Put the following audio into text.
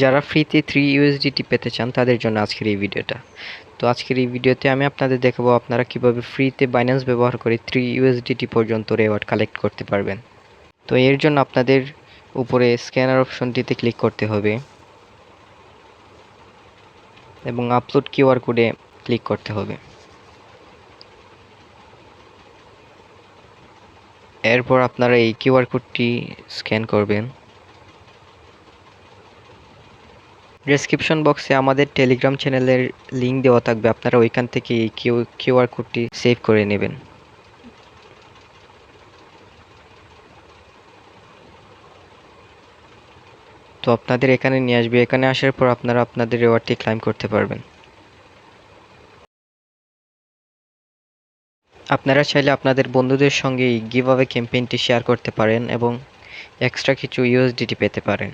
যারা ফ্রিতে three USDT পেতে চান, তাদের জন্য আজকের এই ভিডিওটা। তো আজকের এই ভিডিওতে আমি আপনাদের দেখাবো আপনারা কীভাবে ফ্রিতে বাইন্যান্স ব্যবহার করে থ্রি ইউএসডিটি পর্যন্ত রেওয়ার্ড কালেক্ট করতে পারবেন। তো এর জন্য আপনাদের উপরে স্ক্যানার অপশনটিতে ক্লিক করতে হবে এবং আপলোড কিউআর কোডে ক্লিক করতে হবে। এরপর আপনারা এই কিউআর কোডটি স্ক্যান করবেন। ডেসক্রিপশন বক্সে আমাদের টেলিগ্রাম চ্যানেলের লিংক দেওয়া থাকবে। আপনারা ওইখান থেকে এই কিউ কিউআর কোডটি সেভ করে নেবেন। তো আপনাদের এখানে নিয়ে আসবে। এখানে আসার পর আপনারা আপনাদের রেওয়ার্ডটি ক্লাইম করতে পারবেন। আপনারা চাইলে আপনাদের বন্ধুদের সঙ্গে গিভ অ্যাওয়ে ক্যাম্পেইনটি শেয়ার করতে পারেন এবং এক্সট্রা কিছু ইউএসডিটি পেতে পারেন।